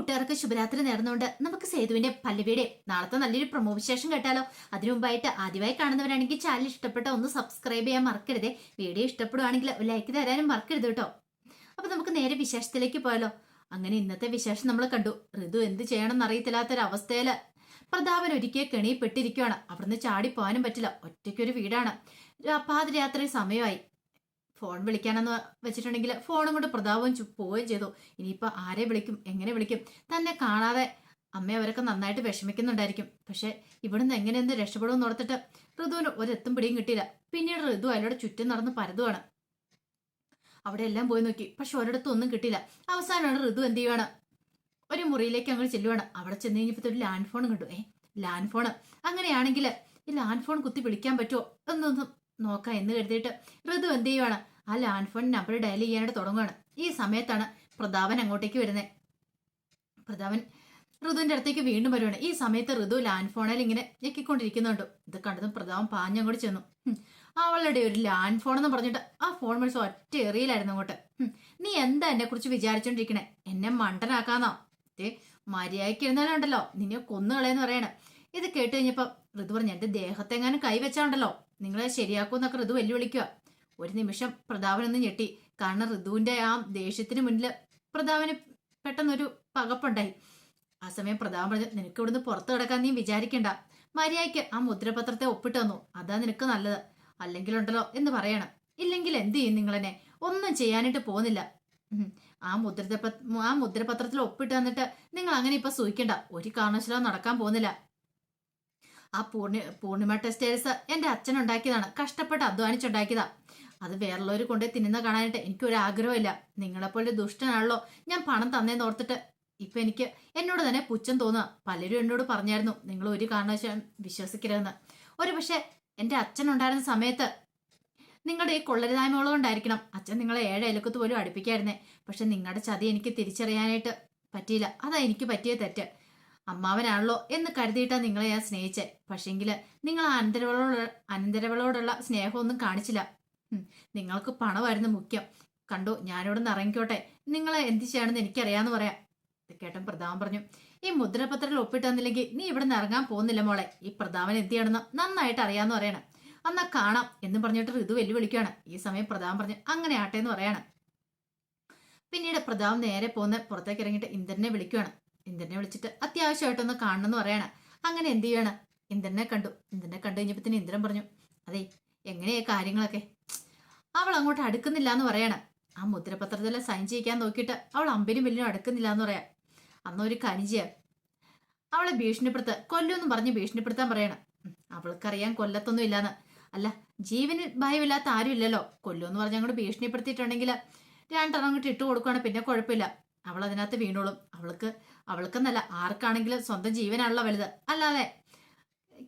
കൂട്ടുകാർക്ക് ശുഭരാത്രി നേർന്നുകൊണ്ട് നമുക്ക് സേതുവിന്റെ പല്ലവിയുടെ നാളത്തെ നല്ലൊരു പ്രൊമോ വിശേഷം കേട്ടാലോ. അതിനു മുമ്പായിട്ട് ആദ്യമായി കാണുന്നവരാണെങ്കിൽ ചാനൽ ഇഷ്ടപ്പെട്ട ഒന്ന് സബ്സ്ക്രൈബ് ചെയ്യാൻ മറക്കരുതേ. വീഡിയോ ഇഷ്ടപ്പെടുവാണെങ്കിൽ ലൈക്ക് തരാനും മറക്കരുത് കേട്ടോ. അപ്പൊ നമുക്ക് നേരെ വിശേഷത്തിലേക്ക് പോയാലോ. അങ്ങനെ ഇന്നത്തെ വിശേഷം നമ്മൾ കണ്ടു. ഋതു എന്ത് ചെയ്യണമെന്ന് അറിയത്തില്ലാത്തൊരവസ്ഥയിൽ പ്രതാപൻ ഒരിക്കൽ കെണിയിപ്പെട്ടിരിക്കുവാണ് അവിടുന്ന് ചാടി പോകാനും പറ്റില്ല. ഒറ്റയ്ക്കൊരു വീടാണ്. പാതിരാത്രി സമയമായി. ഫോൺ വിളിക്കാനെന്ന് വെച്ചിട്ടുണ്ടെങ്കിൽ ഫോണും കൊണ്ട് പ്രതാപവും പോവുകയും ചെയ്തു. ഇനിയിപ്പോൾ ആരെ വിളിക്കും? എങ്ങനെ വിളിക്കും? തന്നെ കാണാതെ അമ്മ അവരൊക്കെ നന്നായിട്ട് വിഷമിക്കുന്നുണ്ടായിരിക്കും. പക്ഷെ ഇവിടുന്ന് എങ്ങനെ എന്ത് രക്ഷപ്പെടുമെന്ന് ഓർത്തിട്ട് ഋതുവിന് ഒരെത്തും പിടിയും കിട്ടിയില്ല. പിന്നീട് ഋതു അയാളുടെ ചുറ്റും നടന്ന് പരതുവാണ്. അവിടെ എല്ലാം പോയി നോക്കി. പക്ഷെ ഒരിടത്തും ഒന്നും കിട്ടിയില്ല. അവസാനമാണ് ഋതു എന്ത് ചെയ്യുവാണ്? ഒരു മുറിയിലേക്ക് അങ്ങോട്ട് ചെല്ലുവാണ്. അവിടെ ചെന്ന് കഴിഞ്ഞപ്പോൾ ഒരു ലാൻഡ് ഫോൺ കണ്ടു. ഏ ലാൻഡ് ഫോൺ അങ്ങനെയാണെങ്കിൽ ഈ ലാൻഡ് ഫോൺ കുത്തി വിളിക്കാൻ പറ്റുമോ എന്നൊന്നും നോക്കാം എന്ന് കരുതിയിട്ട് ഋതു എന്ത് ചെയ്യുവാണ്? ആ ലാൻഡ് ഫോൺ നമ്പർ ഡയൽ ചെയ്യാനായിട്ട് തുടങ്ങുകയാണ് ഈ സമയത്താണ് പ്രതാപൻ അങ്ങോട്ടേക്ക് വരുന്നത് പ്രതാപൻ ഋതുവിന്റെ അടുത്തേക്ക് വീണ്ടും വരുവാണ്. ഈ സമയത്ത് ഋതു ലാൻഡ് ഫോണിൽ ഇങ്ങനെ ഞെക്കിക്കൊണ്ടിരിക്കുന്നുണ്ട്. ഇത് കണ്ടതും പ്രതാപൻ പാഞ്ഞങ്ങോട്ട് ചെന്നു. അവളുടെ ഒരു ലാൻഡ് ഫോൺ എന്ന് പറഞ്ഞിട്ട് ആ ഫോൺ മേടിച്ച് ഒറ്റ എറിയിലായിരുന്നു അങ്ങോട്ട്. നീ എന്താ എന്നെ കുറിച്ച് വിചാരിച്ചോണ്ടിരിക്കണേ? എന്നെ മണ്ടനാക്കാന്നോ? ഏ മര്യാദയ്ക്ക് ഇരുന്നാലുണ്ടല്ലോ നിന്നെ കൊന്നുകളയെന്ന് പറയണേ. ഇത് കേട്ട് കഴിഞ്ഞപ്പോ ഋതു പറഞ്ഞു എന്റെ ദേഹത്തെങ്ങാനും കൈവച്ചാണ്ടല്ലോ നിങ്ങളെ ശരിയാക്കൂന്നൊക്കെ ഋതു വെല്ലുവിളിക്കുക ഒരു നിമിഷം പ്രതാപനൊന്ന് ഞെട്ടി. കാരണം ഋതുവിന്റെ ആ ദേഷ്യത്തിന് മുന്നിൽ പ്രതാപന് പെട്ടെന്നൊരു പകപ്പുണ്ടായി. ആ സമയം പ്രതാപൻ പറഞ്ഞു നിനക്ക് ഇവിടുന്ന് പുറത്തു കിടക്കാൻ നീ വിചാരിക്കണ്ട. മര്യാദയ്ക്ക് ആ മുദ്രപത്രത്തെ ഒപ്പിട്ട് തന്നു. അതാ നിനക്ക് നല്ലത്. അല്ലെങ്കിലുണ്ടല്ലോ എന്ന് പറയണം. ഇല്ലെങ്കിൽ എന്ത് ചെയ്യും നിങ്ങളെന്നെ? ഒന്നും ചെയ്യാനായിട്ട് പോകുന്നില്ല. ആ മുദ്രപ ആ മുദ്രപത്രത്തിൽ ഒപ്പിട്ട് തന്നിട്ട് നിങ്ങൾ അങ്ങനെ ഇപ്പൊ സൂഹിക്കണ്ട ഒരു കാരണവശാലും നടക്കാൻ പോകുന്നില്ല. ആ പൂർണി പൂർണിമ ടെസ്റ്റേഴ്സ് എന്റെ അച്ഛൻ ഉണ്ടാക്കിയതാണ്. കഷ്ടപ്പെട്ട് അധ്വാനിച്ചുണ്ടാക്കിയതാ. അത് വേറുള്ളവർ കൊണ്ടേ തിന്നുന്ന കാണാനായിട്ട് എനിക്കൊരാഗ്രഹമില്ല നിങ്ങളെപ്പോലെ ദുഷ്ടനാണല്ലോ. ഞാൻ പണം തന്നേന്ന് ഓർത്തിട്ട് ഇപ്പൊ എനിക്ക് എന്നോട് തന്നെ പുച്ഛം തോന്നുക. പലരും എന്നോട് പറഞ്ഞായിരുന്നു നിങ്ങൾ ഒരു കാരണവശാലും വിശ്വസിക്കരുതെന്ന്. ഒരു പക്ഷെ എന്റെ അച്ഛൻ ഉണ്ടായിരുന്ന സമയത്ത് നിങ്ങളുടെ ഈ കൊള്ളരുതായ്മകളും ഉണ്ടായിരിക്കണം അച്ഛൻ നിങ്ങളെ ഏഴ് അയലക്കത്ത് പോലും അടുപ്പിക്കായിരുന്നേ. പക്ഷെ നിങ്ങളുടെ ചതി എനിക്ക് തിരിച്ചറിയാനായിട്ട് പറ്റിയില്ല. അതാ എനിക്ക് പറ്റിയ തെറ്റ്. അമ്മാവനാണല്ലോ എന്ന് കരുതിയിട്ടാ നിങ്ങളെ ഞാൻ സ്നേഹിച്ചേ. പക്ഷെങ്കിൽ നിങ്ങൾ അനന്തരവളോട് അനന്തരവളോടുള്ള സ്നേഹമൊന്നും കാണിച്ചില്ല. നിങ്ങൾക്ക് പണമായിരുന്നു മുഖ്യം. കണ്ടു ഞാനിവിടെ നിന്ന് ഇറങ്ങിക്കോട്ടെ. നിങ്ങൾ എന്ത് ചെയ്യണമെന്ന് എനിക്കറിയാന്ന് പറയാം. കേട്ടൻ പ്രതാപൻ പറഞ്ഞു ഈ മുദ്രപത്രത്തിൽ ഒപ്പിട്ട് തന്നില്ലെങ്കിൽ നീ ഇവിടെ നിന്ന് ഇറങ്ങാൻ പോകുന്നില്ല മോളെ. ഈ പ്രതാപൻ എന്ത് നന്നായിട്ട് അറിയാന്ന് പറയണം. എന്നാ കാണാം എന്ന് പറഞ്ഞിട്ട് ഋതു വെല്ലുവിളിക്കുകയാണ്. ഈ സമയം പ്രതാപൻ പറഞ്ഞു അങ്ങനെ ആട്ടെ എന്ന് പറയാണ്. പിന്നീട് പ്രതാപൻ നേരെ പോകുന്ന പുറത്തേക്ക് ഇറങ്ങിയിട്ട് ഇന്ദ്രനെ വിളിക്കുകയാണ്. ഇന്ദ്രനെ വിളിച്ചിട്ട് അത്യാവശ്യമായിട്ടൊന്ന് കാണണമെന്ന് പറയാണ്. അങ്ങനെ എന്ത് ചെയ്യണം? ഇന്ദ്രനെ കണ്ടു. ഇന്ദ്രനെ കണ്ടു കഴിഞ്ഞപ്പത്തിന് ഇന്ദ്രൻ പറഞ്ഞു അതെ എങ്ങനെയാ കാര്യങ്ങളൊക്കെ? അവൾ അങ്ങോട്ട് അടുക്കുന്നില്ല എന്ന് പറയാണ്. ആ മുദ്രപത്രത്തിൽ സൈൻ ചെയ്യിക്കാൻ നോക്കിയിട്ട് അവൾ അമ്പിനും വലിയ അടുക്കുന്നില്ല എന്ന് പറയാം. അന്നൊരു കനിജയ. അവളെ ഭീഷണിപ്പെടുത്ത കൊല്ലൊന്നും പറഞ്ഞ് ഭീഷണിപ്പെടുത്താൻ പറയണം. അവൾക്കറിയാൻ കൊല്ലത്തൊന്നും ഇല്ലാന്ന്. അല്ല ജീവന് ഭയമില്ലാത്ത ആരും ഇല്ലല്ലോ. കൊല്ലുമെന്ന് പറഞ്ഞ് അങ്ങോട്ട് ഭീഷണിപ്പെടുത്തിയിട്ടുണ്ടെങ്കിൽ രണ്ടെണ്ണം അങ്ങോട്ട് ഇട്ട് കൊടുക്കുകയാണ് പിന്നെ കുഴപ്പമില്ല. അവൾ അതിനകത്ത് വീണോളും. അവൾക്ക് അവൾക്കെന്നല്ല ആർക്കാണെങ്കിലും സ്വന്തം ജീവനാണല്ലോ വലുത്. അല്ലാതെ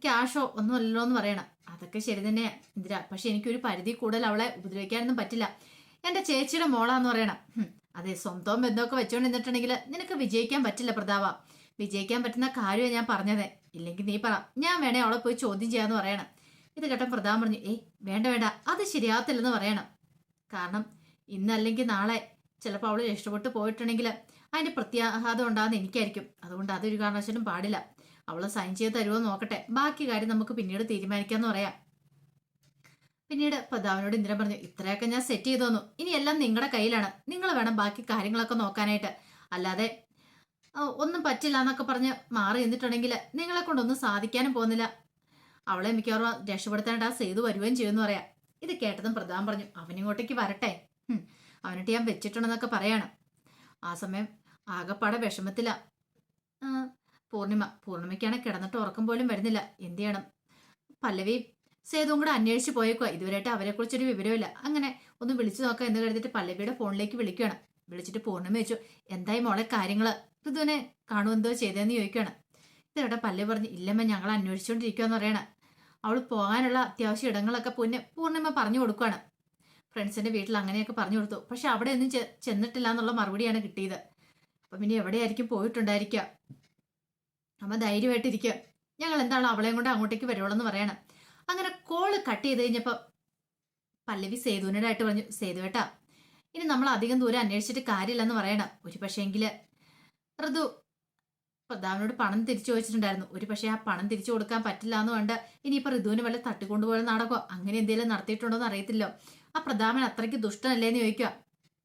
ക്യാഷോ ഒന്നും അല്ലല്ലോ എന്ന് പറയണം. അതൊക്കെ ശരി തന്നെയാ ഇന്ദിര. പക്ഷെ എനിക്കൊരു പരിധി കൂടുതൽ അവളെ ഉപദ്രവിക്കാനൊന്നും പറ്റില്ല. എന്റെ ചേച്ചിയുടെ മോളാന്ന് പറയണം. അതെ സ്വന്തവും ബന്ധമൊക്കെ വെച്ചോണ്ട് നിന്നിട്ടുണ്ടെങ്കിൽ നിനക്ക് വിജയിക്കാൻ പറ്റില്ല പ്രതാപ വിജയിക്കാൻ പറ്റുന്ന കാര്യമാണ് ഞാൻ പറഞ്ഞത്. ഇല്ലെങ്കിൽ നീ പറ. ഞാൻ വേണേ അവളെ പോയി ചോദ്യം ചെയ്യാന്ന് പറയണം. ഇത് കേട്ട പ്രതാപം പറഞ്ഞു ഏയ് വേണ്ട വേണ്ട. അത് ശരിയാകത്തില്ലെന്ന് പറയണം. കാരണം ഇന്നല്ലെങ്കിൽ നാളെ ചിലപ്പോൾ അവൾ രക്ഷപ്പെട്ടു പോയിട്ടുണ്ടെങ്കിൽ അതിന്റെ പ്രത്യാഘാതം ഉണ്ടാകുന്ന എനിക്കായിരിക്കും. അതുകൊണ്ട് അതൊരു കാരണവശാലും പാടില്ല. അവൾ സൈൻ ചെയ്ത് തരുമോ നോക്കട്ടെ. ബാക്കി കാര്യം നമുക്ക് പിന്നീട് തീരുമാനിക്കാന്ന് പറയാം. പിന്നീട് പ്രതാപനോട് ഇന്ദ്രൻ പറഞ്ഞു ഇത്രയൊക്കെ ഞാൻ സെറ്റ് ചെയ്തു തന്നു ഇനി എല്ലാം നിങ്ങളുടെ കയ്യിലാണ്. നിങ്ങൾ വേണം ബാക്കി കാര്യങ്ങളൊക്കെ നോക്കാനായിട്ട്. അല്ലാതെ ഒന്നും പറ്റില്ല എന്നൊക്കെ പറഞ്ഞ് മാറി നിന്നിട്ടുണ്ടെങ്കിൽ നിങ്ങളെ കൊണ്ടൊന്നും സാധിക്കാനും പോകുന്നില്ല. അവളെ മിക്കവാറും രക്ഷപ്പെടുത്താനായിട്ട് ആ സേതു വരുവേം ചെയ്യുമെന്ന് പറയാം. ഇത് കേട്ടതും പ്രധാൻ പറഞ്ഞു അവനിങ്ങോട്ടേക്ക് വരട്ടെ. അവനിട്ട് ഞാൻ വെച്ചിട്ടുണ്ടെന്നൊക്കെ പറയാണ്. ആ സമയം ആകപ്പാടെ വിഷമത്തില. പൂർണിമ. പൂർണിമയ്ക്കാണ് കിടന്നിട്ട് ഉറക്കം പോലും വരുന്നില്ല. എന്ത് ചെയ്യണം? പല്ലവി സേതുവും കൂടെ അന്വേഷിച്ച് പോയേക്കുക ഇതുവരെയായിട്ട് അവരെക്കുറിച്ചൊരു വിവരമില്ല അങ്ങനെ ഒന്ന് വിളിച്ചു നോക്കാം എന്ന് കരുതിയിട്ട് പല്ലവിയുടെ ഫോണിലേക്ക് വിളിക്കുകയാണ് വിളിച്ചിട്ട് പൂർണിമ ചോദിച്ചു എന്തായി മോളെ കാര്യങ്ങൾ ഋതുവിനെ കാണുമെന്തോ ചെയ്തതെന്ന് ചോദിക്കുകയാണ് ഇതേട്ടാ പല്ലവി പറഞ്ഞു ഇല്ലമ്മ ഞങ്ങൾ അന്വേഷിച്ചുകൊണ്ടിരിക്കുകയെന്ന് പറയണ. അവൾ പോകാനുള്ള അത്യാവശ്യ ഇടങ്ങളൊക്കെ പിന്നെ പൂർണിമ പറഞ്ഞു കൊടുക്കുകയാണ് ഫ്രണ്ട്സിന്റെ വീട്ടിൽ അങ്ങനെയൊക്കെ പറഞ്ഞു കൊടുത്തു. പക്ഷെ അവിടെ ഒന്നും ചെന്നിട്ടില്ല എന്നുള്ള മറുപടിയാണ് കിട്ടിയത്. അപ്പം പിന്നെ എവിടെയായിരിക്കും പോയിട്ടുണ്ടായിരിക്കുക? അമ്മ ധൈര്യമായിട്ടിരിക്കുക ഞങ്ങൾ എന്താണ് അവളെയും കൊണ്ട് അങ്ങോട്ടേക്ക് വരുവോളെന്ന് പറയണം. അങ്ങനെ കോൾ കട്ട് ചെയ്ത് കഴിഞ്ഞപ്പോൾ പല്ലവി സേതുവിനോടായിട്ട് പറഞ്ഞു സേതുവേട്ടാ ഇനി നമ്മൾ അധികം ദൂരം അന്വേഷിച്ചിട്ട് കാര്യമില്ലെന്ന് പറയണം. ഒരു പക്ഷേങ്കിൽ ഋതു പ്രതാപനോട് പണം തിരിച്ചു ചോദിച്ചിട്ടുണ്ടായിരുന്നു. ഒരു പക്ഷേ ആ പണം തിരിച്ചു കൊടുക്കാൻ പറ്റില്ല എന്ന് വേണ്ട ഇനിയിപ്പോൾ ഋതുവിന് വല്ല തട്ടിക്കൊണ്ടുപോലെ നടക്കോ അങ്ങനെ എന്തെങ്കിലും നടത്തിയിട്ടുണ്ടോ എന്ന് അറിയത്തില്ലോ. ആ പ്രതാപൻ അത്രയ്ക്ക് ദുഷ്ടനല്ലേന്ന് ചോദിക്കുക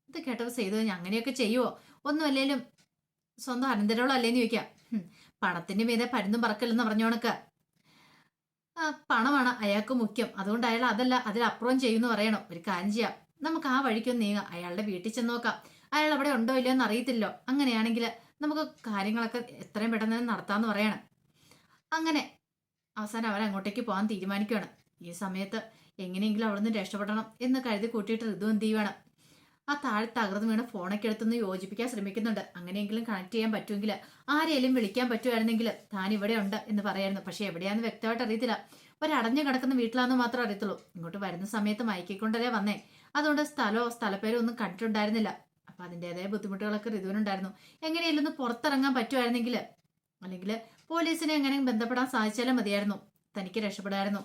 ഇത് കേട്ടപ്പോൾ സേതു അങ്ങനെയൊക്കെ ചെയ്യുവോ? ഒന്നും അല്ലെങ്കിലും സ്വന്തം അനന്തരവളല്ലേന്ന് അല്ലേന്ന് ചോദിക്കാം ഹും, പണത്തിന്റെ മീതെ പരുന്നും പറക്കല്ലെന്ന് പറഞ്ഞോണക്ക് പണമാണ് അയാൾക്ക് മുഖ്യം. അതുകൊണ്ട് അയാൾ അതല്ല അതിലപ്പുറം ചെയ്യുമെന്ന് പറയണം. ഒരു കാര്യം ചെയ്യാം. നമുക്ക് ആ വഴിക്കൊന്ന് നീങ്ങാം. അയാളുടെ വീട്ടിൽ ചെന്ന് നോക്കാം. അയാൾ അവിടെ ഉണ്ടോ ഇല്ലയോ എന്ന് അറിയത്തില്ലോ അങ്ങനെയാണെങ്കിൽ നമുക്ക് കാര്യങ്ങളൊക്കെ എത്രയും പെട്ടെന്ന് തന്നെ നടത്താമെന്ന് പറയണം. അങ്ങനെ അവസാനം അവരങ്ങോട്ടേക്ക് പോകാൻ തീരുമാനിക്കുകയാണ്. ഈ സമയത്ത് എങ്ങനെയെങ്കിലും അവിടെ നിന്ന് രക്ഷപ്പെടണം എന്ന് കരുതി കൂട്ടിയിട്ട് ഋതു എന്ത് ചെയ്യുവാണ്? ആ താഴെ തകർന്നു വീണ ഫോണൊക്കെ എടുത്തൊന്ന് യോജിപ്പിക്കാൻ ശ്രമിക്കുന്നുണ്ട്. അങ്ങനെയെങ്കിലും കണക്ട് ചെയ്യാൻ പറ്റുമെങ്കിൽ ആരെയും വിളിക്കാൻ പറ്റുമായിരുന്നെങ്കിൽ താൻ ഇവിടെ ഉണ്ട് എന്ന് പറയായിരുന്നു. പക്ഷെ എവിടെയാന്ന് വ്യക്തമായിട്ട് അറിയത്തില്ല. ഒരടഞ്ഞു കിടക്കുന്ന വീട്ടിലാണെന്ന് മാത്രമേ അറിയത്തുള്ളൂ. ഇങ്ങോട്ട് വരുന്ന സമയത്ത് മയക്കിക്കൊണ്ടല്ലേ വന്നേ. അതുകൊണ്ട് സ്ഥലമോ സ്ഥലപ്പേരോ ഒന്നും കണ്ടിട്ടുണ്ടായിരുന്നില്ല. അപ്പൊ അതിന്റെതായ ബുദ്ധിമുട്ടുകളൊക്കെ ഋതുവിനുണ്ടായിരുന്നു എങ്ങനെയെങ്കിലും ഒന്ന് പുറത്തിറങ്ങാൻ പറ്റുമായിരുന്നെങ്കിൽ അല്ലെങ്കിൽ പോലീസിനെ എങ്ങനെ ബന്ധപ്പെടാൻ സാധിച്ചാലും മതിയായിരുന്നു. തനിക്ക് രക്ഷപ്പെടായിരുന്നു.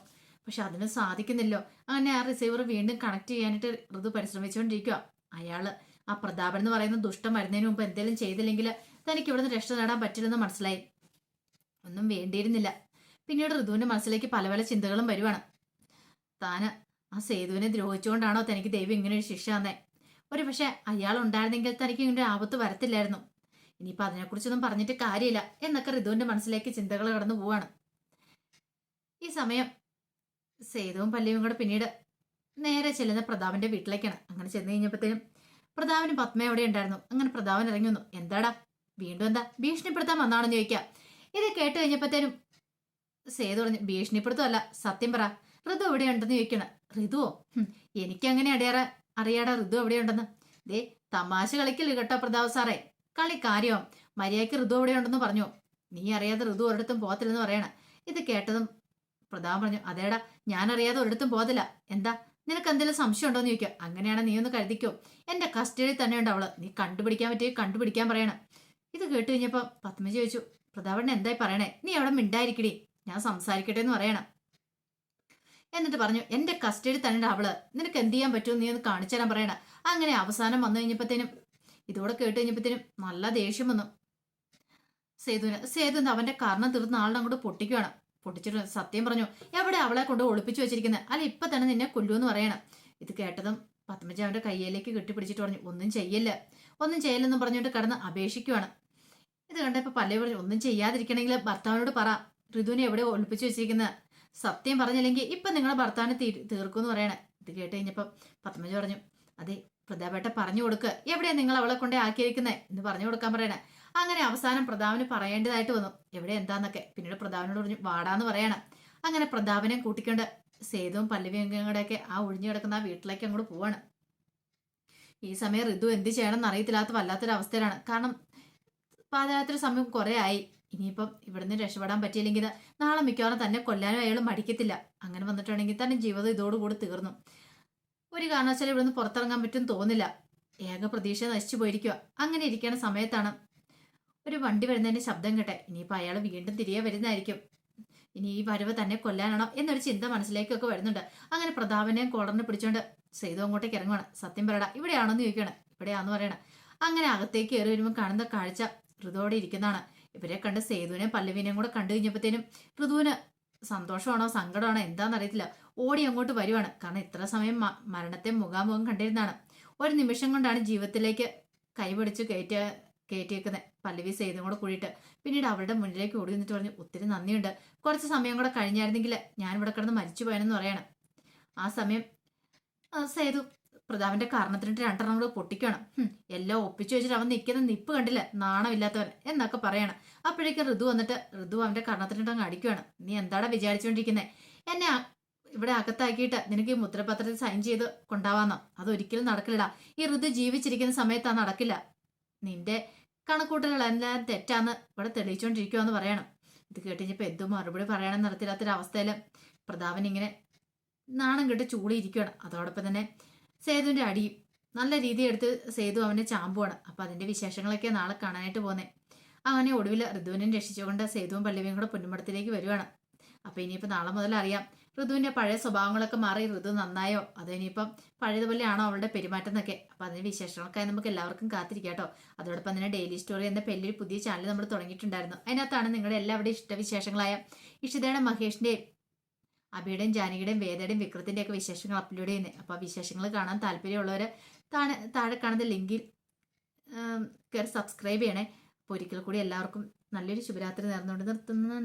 പക്ഷെ അതിന് സാധിക്കുന്നില്ലോ. അങ്ങനെ ആ റിസീവർ വീണ്ടും കണക്ട് ചെയ്യാനായിട്ട് ഋതു പരിശ്രമിച്ചുകൊണ്ടിരിക്കുക അയാൾ ആ പ്രതാപൻ എന്ന് പറയുന്ന ദുഷ്ടം വരുന്നതിന് മുമ്പ് എന്തെങ്കിലും ചെയ്തില്ലെങ്കിൽ തനിക്ക് ഇവിടുന്ന് രക്ഷ നേടാൻ പറ്റില്ലെന്ന് മനസ്സിലായി. ഒന്നും വേണ്ടിയിരുന്നില്ല. പിന്നീട് ഋതുവിന്റെ മനസ്സിലേക്ക് പല പല ചിന്തകളും വരുവാണ്. താന് ആ സേതുവിനെ ദ്രോഹിച്ചുകൊണ്ടാണോ തനിക്ക് ദൈവം ഇങ്ങനെ ഒരു ശിക്ഷ തന്നേ? ഒരു പക്ഷെ അയാൾ ഉണ്ടായിരുന്നെങ്കിൽ തനിക്ക് ഇങ്ങനെ ആപത്ത് വരത്തില്ലായിരുന്നു. ഇനിയിപ്പോൾ അതിനെക്കുറിച്ചൊന്നും പറഞ്ഞിട്ട് കാര്യമില്ല എന്നൊക്കെ ഋതുവിന്റെ മനസ്സിലേക്ക് ചിന്തകൾ കടന്നു പോവാണ്. ഈ സമയം സേതുവും പല്ലിയും കൂടെ പിന്നീട് നേരെ ചെല്ലുന്ന പ്രതാപന്റെ വീട്ടിലേക്കാണ്. അങ്ങനെ ചെന്ന് കഴിഞ്ഞപ്പോഴത്തേനും പ്രതാപനും പത്മ അവിടെ ഉണ്ടായിരുന്നു. അങ്ങനെ പ്രതാപൻ ഇറങ്ങി വന്നു. എന്താടാ? വീണ്ടും എന്താ? ഭീഷണിപ്പെടുത്താൻ വന്നാണെന്ന് ചോദിക്കാം. ഇത് കേട്ട് കഴിഞ്ഞപ്പോഴത്തേനും സേതു പറഞ്ഞു ഭീഷണിപ്പെടുത്തല്ല സത്യം പറ. ഋതു എവിടെ ഉണ്ടെന്ന് ചോദിക്കണം. ഋതുവോ? എനിക്കങ്ങനെ അടിയാറ അറിയാടാ ഋതു എവിടെയുണ്ടെന്ന് ദേ തമാശ കളിക്കില്ല കേട്ടോ പ്രതാപ് സാറേ. കളി കാര്യമോ മര്യാദയ്ക്ക് ഋതു എവിടെയുണ്ടെന്ന് പറഞ്ഞു. നീ അറിയാതെ ഋതു ഒരിടത്തും പോകത്തില്ലെന്ന് പറയണ. ഇത് കേട്ടതും പ്രതാപം പറഞ്ഞു അതേടാ ഞാൻ അറിയാതെ ഒരിടത്തും പോകത്തില്ല. എന്താ? നിനക്ക് എന്തെങ്കിലും സംശയം ഉണ്ടോ എന്ന് ചോദിക്കുക അങ്ങനെയാണ് നീ ഒന്ന് കരുതിക്കോ. എന്റെ കസ്റ്റഡിയിൽ തന്നെ ഉണ്ട് അവൾ. നീ കണ്ടുപിടിക്കാൻ പറ്റിയ കണ്ടുപിടിക്കാൻ പറയണം. ഇത് കേട്ട് കഴിഞ്ഞപ്പോ പത്മജി ചോദിച്ചു പ്രതാപൻ എന്തായി പറയണേ? നീ അവിടെ മിണ്ടായിരിക്കടി. ഞാൻ സംസാരിക്കട്ടെ എന്ന് പറയണം. എന്നിട്ട് പറഞ്ഞു എന്റെ കസ്റ്റഡി തന്നെ അവൾ. നിനക്ക് എന്ത് ചെയ്യാൻ പറ്റുമോ നീ ഒന്ന് കാണിച്ചു തരാൻ പറയണം. അങ്ങനെ അവസാനം വന്നു കഴിഞ്ഞപ്പോഴത്തേനും ഇതോടെ കേട്ട് കഴിഞ്ഞപ്പോഴത്തേനും നല്ല ദേഷ്യം വന്നു. സേതുവിന് സേതു അവന്റെ കാരണം തീർന്ന ആളിനെ അങ്ങോട്ട് പൊട്ടിക്കുവാണ്. പൊട്ടിച്ചിട്ട് സത്യം പറഞ്ഞു എവിടെ അവളെ കൊണ്ട് ഒളിപ്പിച്ചു വെച്ചിരിക്കുന്നത് അല്ല ഇപ്പൊ തന്നെ നിന്നെ കൊല്ലുമെന്ന് പറയണം. ഇത് കേട്ടതും പത്മജ അവന്റെ കയ്യിലേക്ക് കെട്ടിപ്പിടിച്ചിട്ട് പറഞ്ഞു ഒന്നും ചെയ്യല്ല. ഒന്നും ചെയ്യല്ലെന്നും പറഞ്ഞുകൊണ്ട് കടന്ന് അപേക്ഷിക്കുവാണ്. ഇത് കണ്ടപ്പോ പല്ലവി പറഞ്ഞു ഒന്നും ചെയ്യാതിരിക്കണമെങ്കിൽ ഭർത്താവിനോട് പറ. ഋതുവിനെ എവിടെ ഒളിപ്പിച്ചു വെച്ചിരിക്കുന്നത് സത്യം പറഞ്ഞില്ലെങ്കിൽ ഇപ്പൊ നിങ്ങളെ ഭർത്താവിനെ തീ തീർക്കുമെന്ന് പറയണേ. ഇത് കേട്ട് കഴിഞ്ഞപ്പോ പത്മജ പറഞ്ഞു അതെ പ്രതാപേട്ട പറഞ്ഞു കൊടുക്ക്. എവിടെയാ നിങ്ങൾ അവളെ കൊണ്ടേ ആക്കിയിരിക്കുന്നത് എന്ന് പറഞ്ഞു കൊടുക്കാൻ പറയണേ. അങ്ങനെ അവസാനം പ്രതാപന് പറയേണ്ടതായിട്ട് വന്നു. എവിടെ എന്താന്നൊക്കെ? പിന്നീട് പ്രതാപനോട് പറഞ്ഞു വാടാന്ന് പറയണം. അങ്ങനെ പ്രതാപനെ കൂട്ടിക്കൊണ്ട് സേതുവും പല്ലവി അംഗങ്ങളുടെയൊക്കെ ആ ഒഴിഞ്ഞു കിടക്കുന്ന ആ വീട്ടിലേക്ക് അങ്ങോട്ട് പോവാണ്. ഈ സമയം ഋതു എന്ത് ചെയ്യണമെന്ന് അറിയത്തില്ലാത്ത വല്ലാത്തൊരു അവസ്ഥയിലാണ്. കാരണം പാദയാത്ര സമയം കുറെ ആയി. ഇനിയിപ്പം ഇവിടുന്ന് രക്ഷപ്പെടാൻ പറ്റിയില്ലെങ്കിൽ നാളെ മിക്കവാറും തന്നെ കൊല്ലാനും അയാൾ മടിക്കത്തില്ല. അങ്ങനെ വന്നിട്ടുണ്ടെങ്കിൽ തന്നെ ജീവിതം ഇതോടുകൂടി തീർന്നു. ഒരു കാരണവശാലും ഇവിടുന്ന് പുറത്തിറങ്ങാൻ പറ്റും തോന്നില്ല ഏക പ്രതീക്ഷ നശിച്ചു പോയിരിക്കുക അങ്ങനെ ഇരിക്കുന്ന സമയത്താണ് ഒരു വണ്ടി വരുന്നതിന്റെ ശബ്ദം കേട്ടെ. ഇനിയിപ്പോൾ അയാൾ വീണ്ടും തിരികെ വരുന്നതായിരിക്കും. ഇനി ഈ വരവ് തന്നെ കൊല്ലാനാണോ എന്നൊരു ചിന്ത മനസ്സിലേക്കൊക്കെ വരുന്നുണ്ട്. അങ്ങനെ പ്രതാപനെയും കോളറിനെ പിടിച്ചോണ്ട് സേതു അങ്ങോട്ടേക്ക് ഇറങ്ങുവാണ്. സത്യം പറയടാ ഇവിടെയാണോ എന്ന് ചോദിക്കണം ഇവിടെയാന്ന് പറയണം. അങ്ങനെ അകത്തേക്ക് കയറി വരുമ്പോൾ കാണുന്ന കാഴ്ച ഋതുവോടെ ഇരിക്കുന്നതാണ്. ഇവരെ കണ്ട് സേതുവിനെയും പല്ലവിനെയും കൂടെ കണ്ടു കഴിഞ്ഞപ്പോഴത്തേനും ഋതുവിന് സന്തോഷമാണോ സങ്കടമാണോ എന്താണെന്ന് അറിയത്തില്ല. ഓടി അങ്ങോട്ട് വരുവാണ്. കാരണം ഇത്ര സമയം മരണത്തെ മുഖാമുഖം കണ്ടിരുന്നതാണ്. ഒരു നിമിഷം കൊണ്ടാണ് ജീവിതത്തിലേക്ക് കൈപിടിച്ച് കയറ്റ കയറ്റിയേക്കുന്നത് പല്ലവി സേതും കൂടെ കൂടിയിട്ട്. പിന്നീട് അവരുടെ മുന്നിലേക്ക് ഓടി നിന്നിട്ട് പറഞ്ഞു ഒത്തിരി നന്ദിയുണ്ട്. കുറച്ച് സമയം കൂടെ കഴിഞ്ഞായിരുന്നെങ്കിൽ ഞാൻ ഇവിടെ കിടന്ന് മരിച്ചു പോയെന്ന് പറയണം. ആ സമയം സേതു പ്രതാപന്റെ കാരണത്തിനിട്ട് രണ്ടെണ്ണം കൂടെ പൊട്ടിക്കണം. എല്ലാം ഒപ്പിച്ചു വെച്ചിട്ട് അവൻ നിൽക്കുന്ന നിപ്പ് കണ്ടില്ല നാണമില്ലാത്തവൻ എന്നൊക്കെ പറയണം. അപ്പോഴേക്കും ഋതു വന്നിട്ട് ഋതു അവന്റെ കാരണത്തിനിട്ട് അങ്ങ് അടിക്കുകയാണ് നീ എന്താടാ വിചാരിച്ചുകൊണ്ടിരിക്കുന്നത് എന്നെ ഇവിടെ അകത്താക്കിയിട്ട് നിനക്ക് ഈ മുദ്രപത്രത്തിൽ സൈൻ ചെയ്ത് കൊണ്ടാവാന്നോ? അതൊരിക്കലും നടക്കില്ല ഈ ഋതു ജീവിച്ചിരിക്കുന്ന സമയത്ത് നടക്കില്ല. നിന്റെ കണക്കൂട്ടലുകളെല്ലാം തെറ്റാന്ന് ഇവിടെ തെളിയിച്ചുകൊണ്ടിരിക്കുവാന്ന് പറയണം. ഇത് കേട്ടിഞ്ഞപ്പോൾ എന്തും മറുപടി പറയണം നടത്തില്ലാത്തൊരവസ്ഥയിൽ പ്രതാപൻ ഇങ്ങനെ നാണം കെട്ട് ചൂളിയിരിക്കുകയാണ് അതോടൊപ്പം തന്നെ സേതുവിന്റെ അടിയും നല്ല രീതി എടുത്ത് സേതു അവനെ ചാമ്പുവാണ്. അപ്പൊ അതിന്റെ വിശേഷങ്ങളൊക്കെ നാളെ കാണാനായിട്ട് പോന്നെ. അങ്ങനെ ഒടുവിൽ ഋതുവിനെ രക്ഷിച്ചുകൊണ്ട് സേതുവും പല്ലവിയും കൂടെ പൊന്നുമടത്തിലേക്ക് വരുവാണ്. അപ്പൊ ഇനിയിപ്പോ നാളെ മുതൽ അറിയാം ഋതുവിന്റെ പഴയ സ്വഭാവങ്ങളൊക്കെ മാറി ഋതു നന്നായോ? അതോ ഇനിയിപ്പം പഴയതുപോലെയാണോ അവളുടെ പെരുമാറ്റം എന്നൊക്കെ അപ്പൊ അതിന് വിശേഷങ്ങൾക്കായി നമുക്ക് എല്ലാവർക്കും കാത്തിരിക്കാം അതോടൊപ്പം തന്നെ ഡെയിലി സ്റ്റോറി എന്ന വലിയൊരു പുതിയ ചാനൽ നമ്മൾ തുടങ്ങിയിട്ടുണ്ടായിരുന്നു. അതിനകത്താണ് നിങ്ങളുടെ എല്ലാവരുടെയും ഇഷ്ടവിശേഷങ്ങളായ ഇഷിതയുടെ മഹേഷിന്റെയും അബിയുടെയും ജാനകിയുടെയും വേദയുടെയും വിക്രത്തിന്റെയൊക്കെ വിശേഷങ്ങൾ അപ്ലോഡ് ചെയ്യുന്നത് അപ്പോൾ വിശേഷങ്ങൾ കാണാൻ താല്പര്യമുള്ളവർ താഴെ താഴെ കാണുന്ന ലിങ്കിൽ കയറി സബ്സ്ക്രൈബ് ചെയ്യണേ. അപ്പോൾ ഒരിക്കൽ കൂടി എല്ലാവർക്കും നല്ലൊരു ശുഭരാത്രി നേർന്നുകൊണ്ട് നിർത്തുന്നു.